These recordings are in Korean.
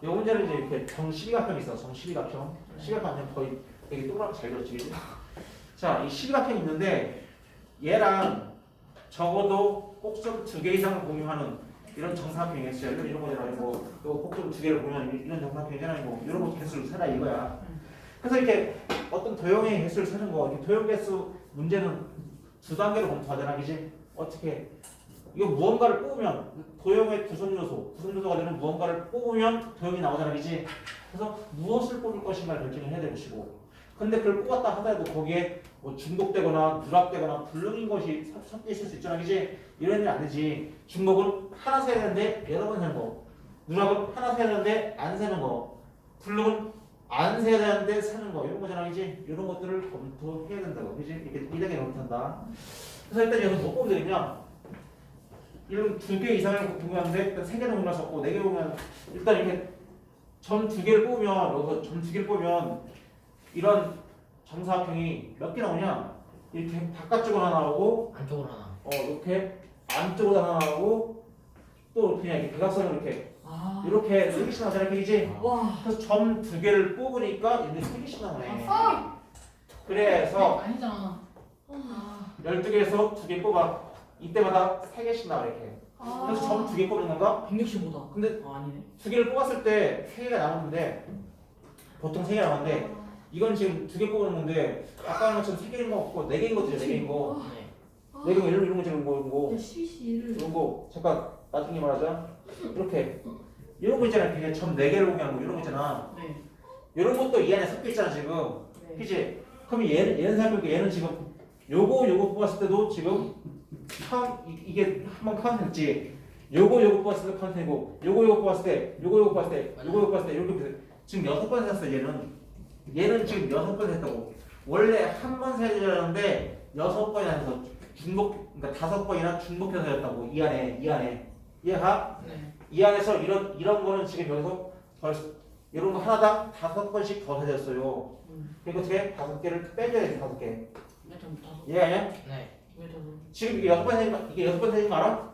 이 문제는 이제 이렇게 정시비각형이 있어. 정시비각형. 시각형은 거의 되게 동그랗게 잘 그렸지. 자, 이 시각형이 있는데 얘랑 적어도 꼭점 두개 이상을 공유하는 이런 정사각형이 있어요. 이런 이런 거잖아. 뭐, 또 꼭점 두 개를 공유하는 이런 정사각형이잖아. 뭐 이런 거 개수를 세라 이거야. 그래서 이렇게 어떤 도형의 개수를 세는 거, 도형 개수 문제는 두 단계로 검토하잖아, 그지? 어떻게? 이거 무언가를 뽑으면 도형의 구성 요소, 구성 요소가 되는 무언가를 뽑으면 도형이 나오잖아, 그지? 그래서 무엇을 뽑을 것인가를 결정을 해야 것이고, 근데 그걸 뽑았다 하더라도 거기에 뭐 중독되거나 누락되거나 불능인 것이 섞- 섞여 있을 수 있잖아, 그지? 이런 일은 안 되지. 중독은 하나 세야 되는데 여러 번 세는 거, 누락은 하나 세야 되는데 안 세는 거, 불능은 안 세야 되는데 세는 거 이런 거잖아 그지? 이런 것들을 검토해야 된다고 그지? 이렇게 이렇게 검토한다 그래서 일단 여기서 뭐 보면 되냐 이런 두개 이상을 공유하는데 일단 세 개는 공유할 수 없고 네개 공유하는 일단 이렇게 점 두 개를 뽑으면 여기서 점 두 개를 뽑으면 이런 정사각형이 몇 개 나오냐 이렇게 바깥쪽으로 하나 나오고 안쪽으로 하나. 어 이렇게 안쪽으로 하나 나오고 또 그냥 이렇게 대각선으로 이렇게 아. 이렇게 세 개씩 나오잖아 그지? 와. 그래서 점 두 개를 뽑으니까 이제 세 개씩 나오네. 아. 그래서 아니잖아. 아. 12개에서 두 개 뽑아. 이때마다 세 개씩 나와 이렇게. 그래서 점 두개 뽑는 건가? 165다. 근데 아, 아니네. 두 개를 뽑았을 때세 개가 남았는데 보통 세개 남았는데 이건 지금 두개 뽑는 건데 아까 한 것처럼 세 개인 거 없고 네 개인 거죠, 네 개인 거. 네. 네 개인 거 이런 이런 거 이런 거 이런 거 이런 거 잠깐 나중에 말하자. 이렇게 이런 거 있잖아. 그냥 점네 개를 공유하는 거 이런 거 있잖아. 네. 이런 것도 이 안에 섞여 있잖아 지금. 네. 그치? 그럼 얘는, 얘는 생각해볼게. 얘는 지금 요거, 요거 뽑았을 때도 지금 이- 이게 한번 카운트 했지. 요거, 요거 뽑았을 때 되고, 요거, 요거 뽑았을 때, 요거, 요거 뽑았을 때, 요거, 요거 뽑았을 때, 이렇게. 지금 여섯 번 했어, 얘는. 얘는 지금 여섯 번 했다고. 원래 한번 세야 되는데, 여섯 번이나 해서 중복, 그러니까 다섯 번이나 중복해서 했다고. 이 안에, 이 안에. 이해가? 네. 이 안에서 이런, 이런 거는 지금 여기서 벌 이런 거 하나당 다섯 번씩 더 세졌어요. 음. 그리고 어떻게 다섯 개를 빼줘야 돼 다섯 개. 네, 좀 다섯. 이해 아니야? 네. 지금 이게 여섯 번거 이게 여섯 번거 알아?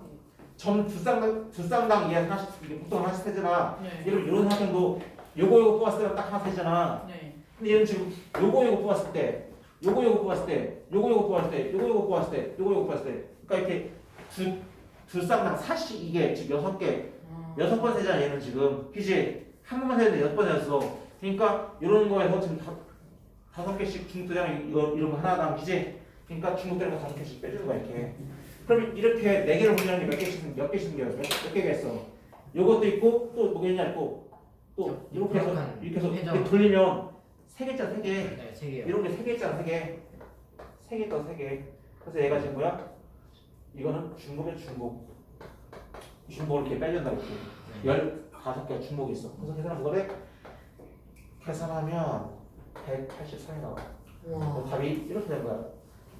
점 두 쌍당 두 쌍당 이해 하나씩 이게 보통 하나씩 세잖아. 네. 이런 이런 사람도 요거 요거 뽑았을 때딱 하나 세잖아. 네. 근데 얘는 지금 요거 요거 뽑았을 때, 요거 요거 뽑았을 때, 요거 요거 뽑았을 때, 요거 요거 뽑았을 때, 요거 요거 뽑았을 때, 그러니까 이렇게 두 두 쌍당 사씩 이게 지금 여섯 개 아. 여섯 번 세잖아 얘는 지금 그지 한 번만 세는데 여섯 번 세였어 그러니까 이런 거에서 지금 다, 다섯 개씩 중독되잖아 이거 이런 거 하나당 그지 그러니까 중독되는 거 다섯 개씩 빼주는 거야 이렇게 그럼 이렇게 네 개를 공유하는 게몇 개씩 몇 개씩 생겨요 몇, 몇 개가 있어 요것도 있고 또 뭐가 있냐 있고 또 이렇게 해서 이렇게 해서. 이렇게 돌리면 세 개짜리 세 개 네, 세 개요. 이런 게 세개 있잖아 세개 세 개 있다 세개 그래서 얘가 지금 뭐야 이거는 중복의 중복 중복을 이렇게 빼준다고 이렇게. 네. 열 다섯 개 중복이 있어. 그래서 계산하면 뭐래? 계산하면 183이 나와. 와. 답이 이렇게 된 거야.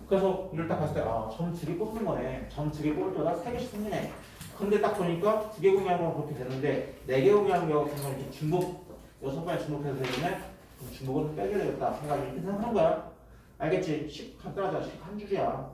그래서 이걸 딱 봤을 때, 아, 점두개 뽑는 거네. 점두개 뽑을 때마다 세 개씩 생기네. 근데 딱 보니까 두 개 공유하는 건 그렇게 되는데, 네 개 공유하는 경우 보면 이렇게 중복, 여섯 번에 중복해서 그럼 중복은 빼줘야 되겠다. 이렇게 생각하는 거야. 알겠지? 10 간단하잖아. 10한 줄이야.